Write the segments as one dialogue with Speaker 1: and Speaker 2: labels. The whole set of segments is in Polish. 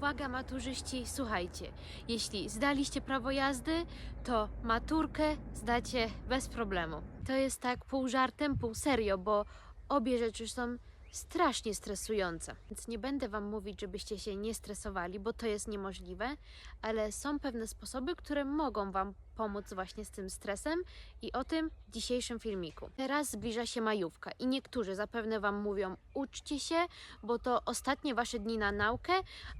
Speaker 1: Uwaga maturzyści, słuchajcie, jeśli zdaliście prawo jazdy, to maturkę zdacie bez problemu. To jest tak pół żartem, pół serio, bo obie rzeczy są strasznie stresujące. Więc nie będę Wam mówić, żebyście się nie stresowali, bo to jest niemożliwe, ale są pewne sposoby, które mogą Wam pomóc właśnie z tym stresem i o tym w dzisiejszym filmiku. Teraz zbliża się majówka i niektórzy zapewne Wam mówią uczcie się, bo to ostatnie Wasze dni na naukę,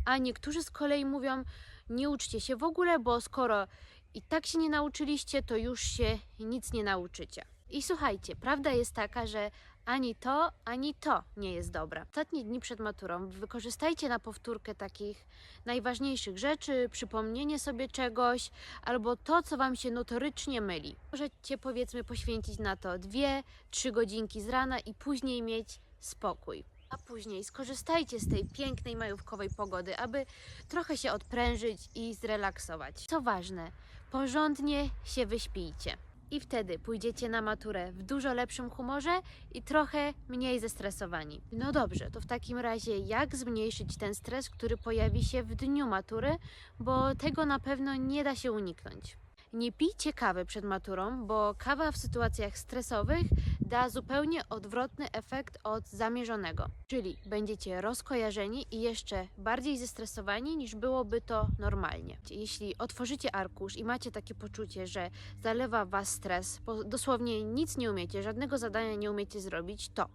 Speaker 1: a niektórzy z kolei mówią nie uczcie się w ogóle, bo skoro i tak się nie nauczyliście, to już się nic nie nauczycie. I słuchajcie, prawda jest taka, że ani to, ani to nie jest dobre. Ostatnie dni przed maturą wykorzystajcie na powtórkę takich najważniejszych rzeczy, przypomnienie sobie czegoś, albo to, co Wam się notorycznie myli. Możecie powiedzmy poświęcić na to dwie, trzy godzinki z rana i później mieć spokój. A później skorzystajcie z tej pięknej majówkowej pogody, aby trochę się odprężyć i zrelaksować. Co ważne, porządnie się wyśpijcie. I wtedy pójdziecie na maturę w dużo lepszym humorze i trochę mniej zestresowani. No dobrze, to w takim razie jak zmniejszyć ten stres, który pojawi się w dniu matury, bo tego na pewno nie da się uniknąć. Nie pijcie kawy przed maturą, bo kawa w sytuacjach stresowych da zupełnie odwrotny efekt od zamierzonego. Czyli będziecie rozkojarzeni i jeszcze bardziej zestresowani niż byłoby to normalnie. Jeśli otworzycie arkusz i macie takie poczucie, że zalewa was stres, bo dosłownie nic nie umiecie, żadnego zadania nie umiecie zrobić, to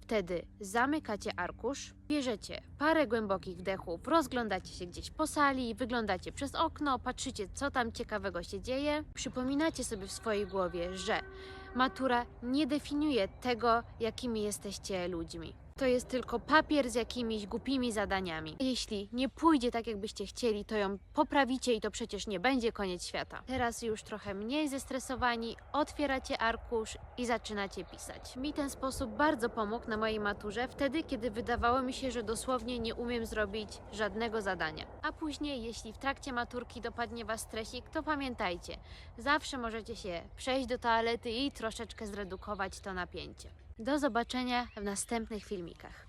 Speaker 1: Wtedy zamykacie arkusz, bierzecie parę głębokich wdechów, rozglądacie się gdzieś po sali, wyglądacie przez okno, patrzycie, co tam ciekawego się dzieje. Przypominacie sobie w swojej głowie, że matura nie definiuje tego, jakimi jesteście ludźmi. To jest tylko papier z jakimiś głupimi zadaniami. Jeśli nie pójdzie tak, jakbyście chcieli, to ją poprawicie i to przecież nie będzie koniec świata. Teraz już trochę mniej zestresowani, otwieracie arkusz i zaczynacie pisać. Mi ten sposób bardzo pomógł na mojej maturze, wtedy, kiedy wydawało mi się, że dosłownie nie umiem zrobić żadnego zadania. A później, jeśli w trakcie maturki dopadnie Was stresik, to pamiętajcie, zawsze możecie się przejść do toalety i troszeczkę zredukować to napięcie. Do zobaczenia w następnych filmikach.